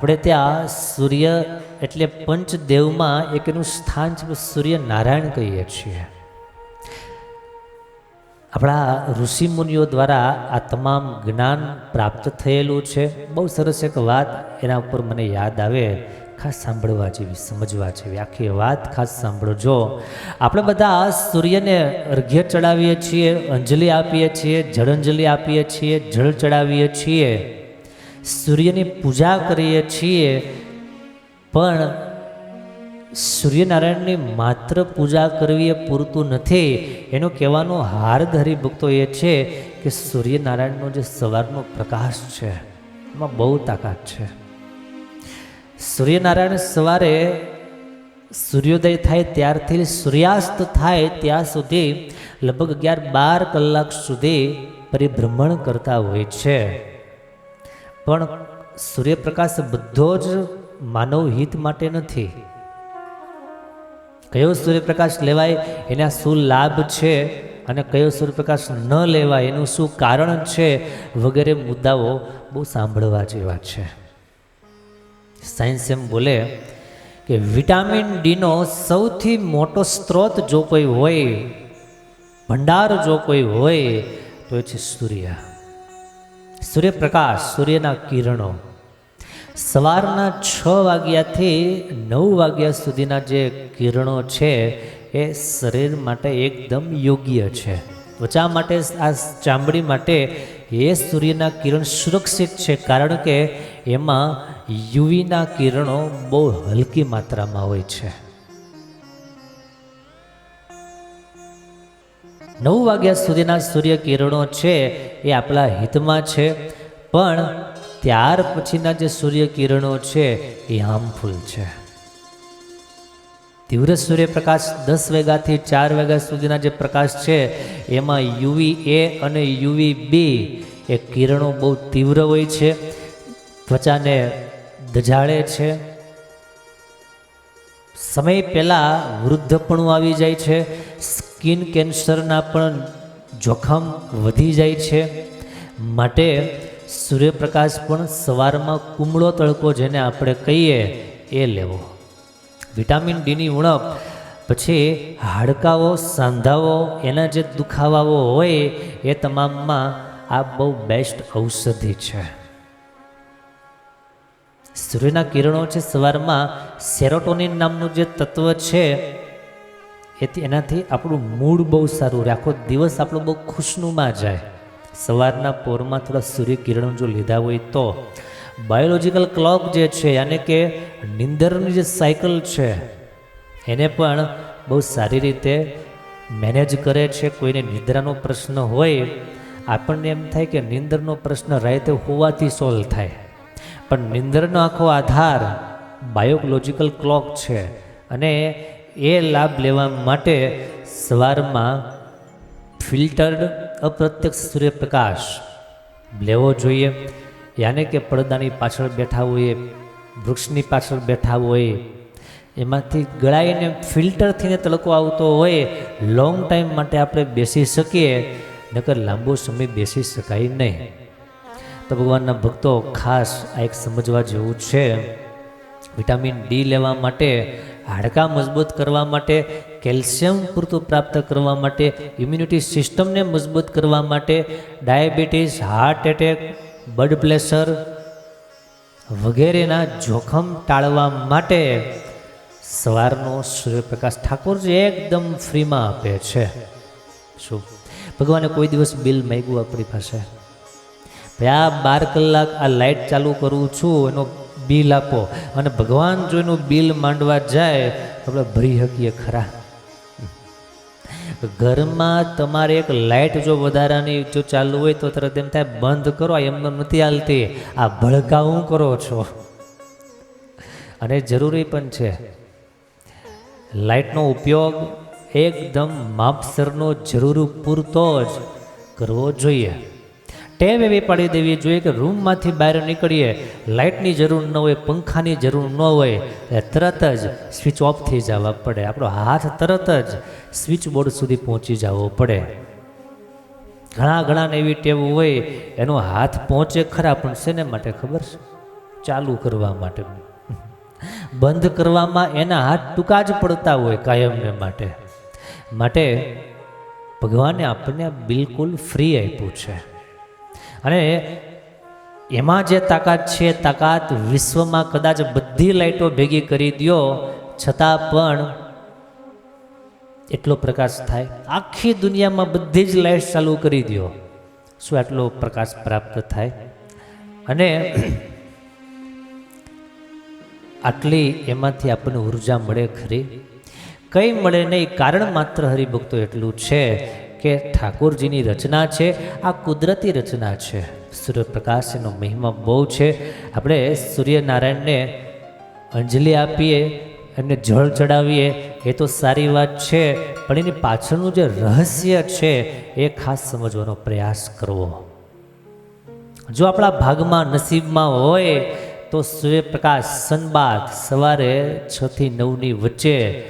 આપણે ત્યાં સૂર્ય એટલે પંચદેવમાં એક એનું સ્થાન છે સૂર્ય નારાયણ કહીએ છીએ. આપણા ઋષિમુનિઓ દ્વારા આ તમામ જ્ઞાન પ્રાપ્ત થયેલું છે. બહુ સરસ એક વાત એના ઉપર મને યાદ આવે, ખાસ સાંભળવા જેવી, સમજવા જેવી. આખી વાત ખાસ સાંભળજો. આપણે બધા સૂર્યને અર્ઘ્ય ચડાવીએ છીએ, અંજલિ આપીએ છીએ, જળંજલિ આપીએ છીએ, જળ ચડાવીએ છીએ. સૂર્યની પૂજા કરીએ છીએ, પણ સૂર્યનારાયણની માત્ર પૂજા કરવી એ પૂરતું નથી. એનો કહેવાનો હાર્દ હરિભક્તો એ છે કે સૂર્યનારાયણનો જે સવારનો પ્રકાશ છે, એમાં બહુ તાકાત છે. સૂર્યનારાયણ સવારે સૂર્યોદય થાય ત્યારથી સૂર્યાસ્ત થાય ત્યાં સુધી લગભગ અગિયાર બાર કલાક સુધી પરિભ્રમણ કરતા હોય છે. પણ સૂર્યપ્રકાશ બધો જ માનવ હિત માટે નથી. કયો સૂર્યપ્રકાશ લેવાય એના શું લાભ છે અને કયો સૂર્યપ્રકાશ ન લેવાય એનું શું કારણ છે વગેરે મુદ્દાઓ બહુ સાંભળવા જેવા છે. સાયન્સ એમ બોલે કે વિટામિન ડીનો સૌથી મોટો સ્ત્રોત જો કોઈ હોય, ભંડાર જો કોઈ હોય, તો એ છે સૂર્ય. સૂર્યપ્રકાશ, સૂર્યના કિરણો. સવારના છ વાગ્યાથી નવ વાગ્યા સુધીના જે કિરણો છે, એ શરીર માટે એકદમ યોગ્ય છે. ત્વચા માટે, આ ચામડી માટે એ સૂર્યના કિરણ સુરક્ષિત છે, કારણ કે એમાં યુવીના કિરણો બહુ હલકી માત્રામાં હોય છે. નવ વાગ્યા સુધીના સૂર્ય કિરણો છે એ આપણા હિતમાં છે. પણ ત્યાર પછીના જે સૂર્ય કિરણો છે એ હાર્મફુલ છે. તીવ્ર સૂર્યપ્રકાશ દસ વેગાથી ચાર વાગ્યા સુધીના જે પ્રકાશ છે, એમાં યુવી એ અને યુવી બી એ કિરણો બહુ તીવ્ર હોય છે, ત્વચાને દજાડે છે. સમય પહેલાં વૃદ્ધપણું આવી જાય છે સ્કિન કેન્સરના પણ જોખમ વધી જાય છે. માટે સૂર્યપ્રકાશ પણ સવારમાં કુમળો તડકો જેને આપણે કહીએ એ લેવો. વિટામિન ડીની ઉણપ, પછી હાડકાઓ, સાંધાઓ, એના જે દુખાવાઓ હોય એ તમામમાં આ બહુ બેસ્ટ ઔષધિ છે. સૂર્યના કિરણો છે સવારમાં સેરોટોનિન નામનું જે તત્વ છે એથી એનાથી આપણું મૂડ બહુ સારું રહે. આખો દિવસ આપણો બહુ ખુશનુમા જાય. સવારના પોરમાં થોડા સૂર્યકિરણો જો લીધા હોય તો બાયોલોજીકલ ક્લોક જે છે, યાને કે નિંદરની જે સાયકલ છે, એને પણ બહુ સારી રીતે મેનેજ કરે છે. કોઈને નિંદ્રાનો પ્રશ્ન હોય, આપણને એમ થાય કે નિંદરનો પ્રશ્ન રાતે હોવાથી સોલ્વ થાય. પણ નિંદરનો આખો આધાર બાયોલોજિકલ ક્લોક છે. અને એ લાભ લેવા માટે સવારમાં ફિલ્ટર્ડ અપ્રત્યક્ષ સૂર્યપ્રકાશ લેવો જોઈએ. યાને કે પડદાની પાછળ બેઠા હોઈએ વૃક્ષની પાછળ બેઠા હોય, એમાંથી ગળાઈને ફિલ્ટર થઈને તડકો આવતો હોય લોંગ ટાઈમ માટે આપણે બેસી શકીએ, નકર લાંબો સમય બેસી શકાય નહીં. તો ભગવાનના ભક્તો ખાસ આ એક સમજવા જેવું છે. વિટામિન ડી લેવા માટે, હાડકાં મજબૂત કરવા માટે, કેલ્શિયમ પૂરતું પ્રાપ્ત કરવા માટે ઇમ્યુનિટી સિસ્ટમને મજબૂત કરવા માટે, diabetes heart attack blood pressure વગેરેના જોખમ ટાળવા માટે સવારનો સૂર્યપ્રકાશ ઠાકોરજી એકદમ ફ્રીમાં આપે છે. શું? ભગવાને કોઈ દિવસ બિલ માગ્યું આપણી પાસે? ભાઈ, આ બાર કલાક આ લાઇટ ચાલુ કરું છું, એનો બિલ આપો. અને ભગવાન જો એનું બિલ માંડવા જાય આપણે ભરી શકીએ ખરા. ઘરમાં તમારે એક લાઇટ જો વધારાની જો ચાલુ હોય, તો તરત એમ થાય, બંધ કરો એમ નથી હાલતી. આ ભડકાવું કરો છો? અને જરૂરી પણ છે. લાઇટનો ઉપયોગ એકદમ માપસરનો જરૂર પૂરતો જ કરવો જોઈએ. ટેવ એવી પાડી દેવી જોઈએ કે રૂમમાંથી બહાર નીકળીએ, લાઇટની જરૂર ન હોય, પંખાની જરૂર ન હોય, એ તરત જ સ્વિચ ઓફ થઈ જવા પડે. આપણો હાથ તરત જ સ્વિચ બોર્ડ સુધી પહોંચી જવો પડે. ઘણા ઘણાને એવી ટેવ હોય, એનો હાથ પહોંચે ખરા, પણ શેને માટે ખબર છે? ચાલુ કરવા માટે. બંધ કરવામાં એના હાથ ટૂંકા જ પડતા હોય કાયમને માટે. માટે ભગવાને આપણને બિલકુલ ફ્રી આપ્યું છે. અને એમાં જે તાકાત છે, તાકાત વિશ્વમાં કદાચ બધી લાઈટો ભેગી કરી દ્યો, છતાં પણ એટલો પ્રકાશ થાય. આખી દુનિયામાં બધી જ લાઈટ ચાલુ કરી દો શું આટલો પ્રકાશ પ્રાપ્ત થાય? અને આટલી એમાંથી આપણને ઊર્જા મળે ખરી? કંઈ મળે નહીં, કારણ માત્ર હરિભક્તો એટલું છે કે ઠાકોરજીની રચના છે, આ કુદરતી રચના છે. સૂર્યપ્રકાશનો મહિમા બહુ છે. આપણે સૂર્યનારાયણને અંજલિ આપીએ એમને જળ ચડાવીએ, એ તો સારી વાત છે, પણ એની પાછળનું જે રહસ્ય છે, એ ખાસ સમજવાનો પ્રયાસ કરવો. જો આપણા ભાગમાં નસીબમાં હોય, તો સૂર્યપ્રકાશ સનબાદ સવારે છથી નવની વચ્ચે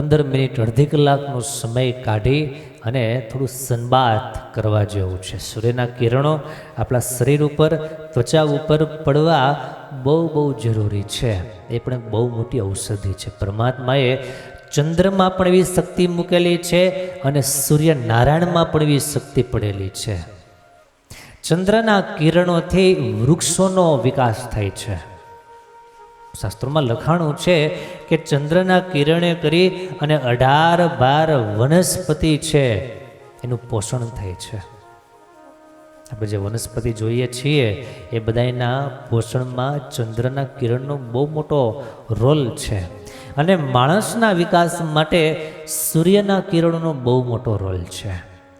પંદર મિનિટ, અડધી કલાકનો સમય કાઢી અને થોડું સનબાથ કરવા જેવું છે. સૂર્યના કિરણો આપણા શરીર ઉપર, ત્વચા ઉપર પડવા બહુ બહુ જરૂરી છે. એ પણ બહુ મોટી ઔષધિ છે. પરમાત્માએ ચંદ્રમાં પણ એવી શક્તિ મૂકેલી છે અને સૂર્યનારાયણમાં પણ એવી શક્તિ પડેલી છે. ચંદ્રના કિરણોથી વૃક્ષોનો વિકાસ થાય છે. શાસ્ત્રોમાં લખાણું છે કે ચંદ્રના કિરણે કરી અને અઢાર બાર વનસ્પતિ છે, એનું પોષણ થાય છે. આપણે જે વનસ્પતિ જોઈએ છીએ, એ બધાના પોષણમાં ચંદ્રના કિરણનો બહુ મોટો રોલ છે. અને માણસના વિકાસ માટે સૂર્યના કિરણોનો બહુ મોટો રોલ છે.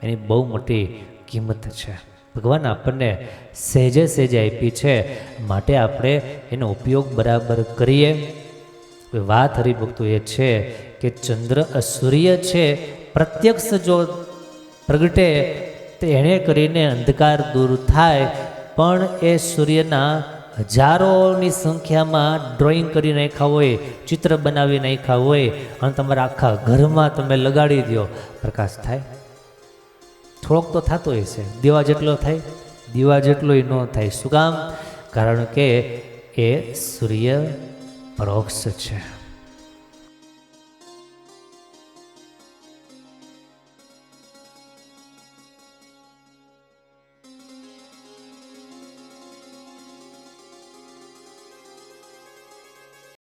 એની બહુ મોટી કિંમત છે. ભગવાન આપણને સહેજે સહેજે આપી છે. માટે આપણે એનો ઉપયોગ બરાબર કરીએ. વાત હરિભક્તો એ છે કે ચંદ્ર સૂર્ય છે. પ્રત્યક્ષ જો પ્રગટે તો એણે કરીને અંધકાર દૂર થાય. પણ એ સૂર્યના હજારોની સંખ્યામાં ડ્રોઈંગ કરી નાખ્યા હોય, ચિત્ર બનાવી નાખ્યા હોય અને તમારા આખા ઘરમાં તમે લગાડી દો પ્રકાશ થાય. થોડોક તો થતો હશે. દીવા જેટલો થાય, દીવા જેટલોય ન થાય. શું કામ? કારણ કે એ સૂર્ય પરોક્ષ છે.